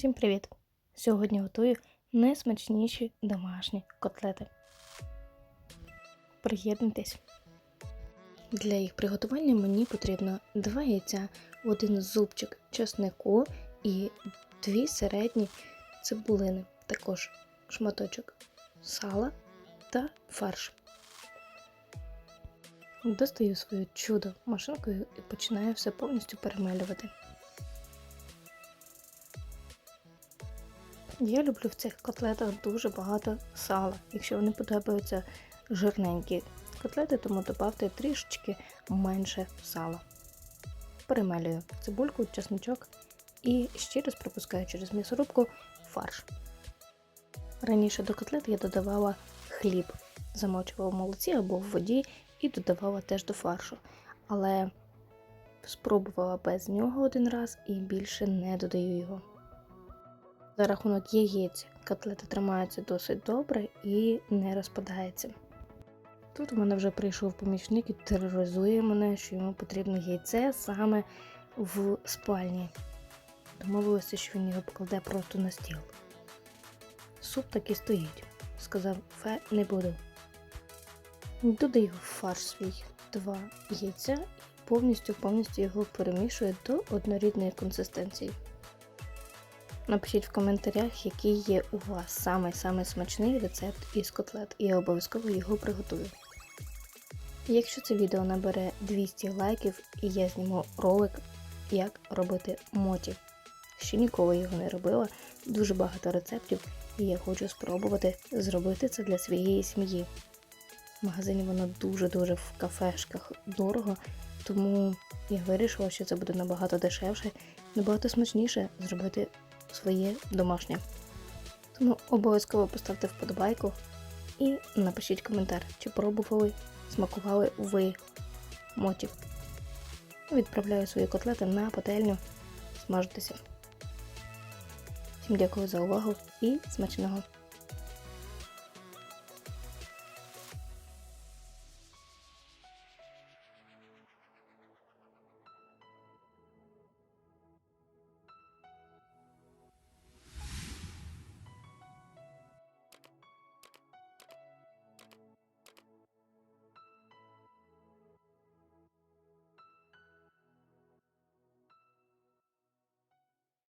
Всім привіт! Сьогодні готую найсмачніші домашні котлети. Приєднуйтесь. Для їх приготування мені потрібно 2 яйця, один зубчик чеснику і 2 середні цибулини, також шматочок сала та фарш. Достаю свою чудо машинкою і починаю все повністю перемелювати. Я люблю в цих котлетах дуже багато сала. Якщо вони подобаються жирненькі котлети, тому додавте трішечки менше сала. Перемелюю цибульку, чесничок і ще раз пропускаю через м'ясорубку фарш. Раніше до котлет я додавала хліб, замочувала в молоці або в воді і додавала теж до фаршу. Але спробувала без нього один раз і більше не додаю його. За рахунок яєць котлета тримаються досить добре і не розпадається. Тут у мене вже прийшов помічник і тероризує мене, що йому потрібно яйце саме в спальні. Домовилося, що він його покладе просто на стіл. Суп таки стоїть. Сказав, фе не буду. Додаю в фарш свій два яйця і повністю повністю його перемішую до однорідної консистенції. Напишіть в коментарях, який є у вас самий-самий смачний рецепт із котлет, і я обов'язково його приготую. Якщо це відео набере 200 лайків і я зніму ролик, як робити моті. Ще ніколи його не робила, дуже багато рецептів, і я хочу спробувати зробити це для своєї сім'ї. В магазині воно дуже-дуже в кафешках дорого, тому я вирішила, що це буде набагато дешевше, набагато смачніше зробити своє домашнє. Тому обов'язково поставте вподобайку і напишіть коментар, чи пробували, смакували ви мотів. Відправляю свої котлети на пательню смажитися. Всім дякую за увагу і смачного!